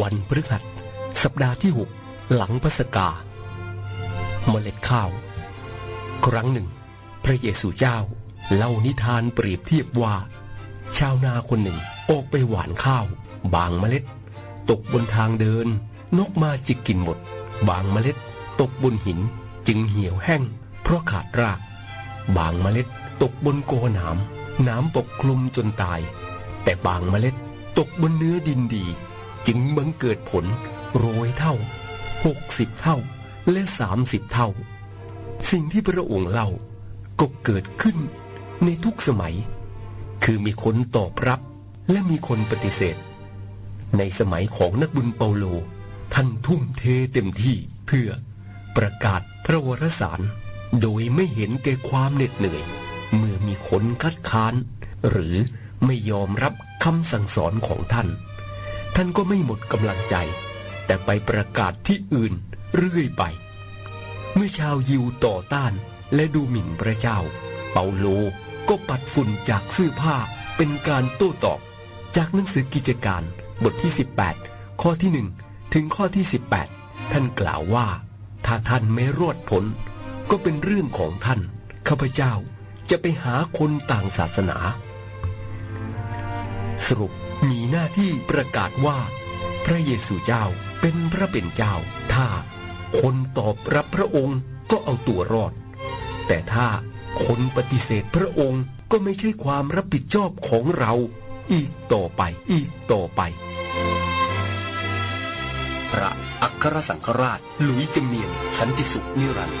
วันพฤหัส สัปดาห์ที่หกหลังพระสกาเมล็ดข้าว ครั้งหนึ่ง พระเยซูเจ้า เล่านิทานเปรียบเทียบว่า ชาวนาคนหนึ่งออกไปหว่านข้าว บางเมล็ด ตกบนทางเดิน นกมาจิกกินหมด บางเมล็ด ตกบนหินจึงเหี่ยวแห้ง เพราะขาดราก บางเมล็ดตกบนโกหนามนามปกคลุมจนตาย แต่บางเมล็ดตกบนเนื้อดินดี จึงบังเกิดผลโรยเท่าหกสิบเท่าและสามสิบเท่า สิ่งที่พระองค์เล่าก็เกิดขึ้นในทุกสมัย คือมีคนตอบรับและมีคนปฏิเสธ ในสมัยของนักบุญเปาโล ท่านทุ่มเทเต็มที่เพื่อประกาศพระวรสาร โดยไม่เห็นแก่ความเหน็ดเหนื่อย เมื่อมีคนคัดค้าน หรือไม่ยอมรับคำสั่งสอนของท่าน ท่านก็ไม่หมดกำลังใจ แต่ไปประกาศที่อื่นเรื่อยไป เมื่อชาวยิวต่อต้านและดูหมิ่นพระเจ้า เปาโลก็ปัดฝุ่นจากเสื้อผ้าเป็นการโต้ตอบ จากหนังสือกิจการบทที่ 18 ข้อที่ 1 ถึงข้อที่ 18 ท่านกล่าวว่า ถ้าท่านไม่รอดผล ก็เป็นเรื่องของท่าน ข้าพเจ้าจะไปหาคนต่างศาสนา สรุปมีหน้าที่ประกาศว่า พระเยซูเจ้าเป็นพระเป็นเจ้า ถ้าคนตอบรับพระองค์ก็เอาตัวรอด แต่ถ้าคนปฏิเสธพระองค์ก็ไม่ใช่ความรับผิดชอบของเราอีกต่อไปอีกต่อไป พระอัครสังฆราชหลุยจำเนียนสันติสุขนิรันดร์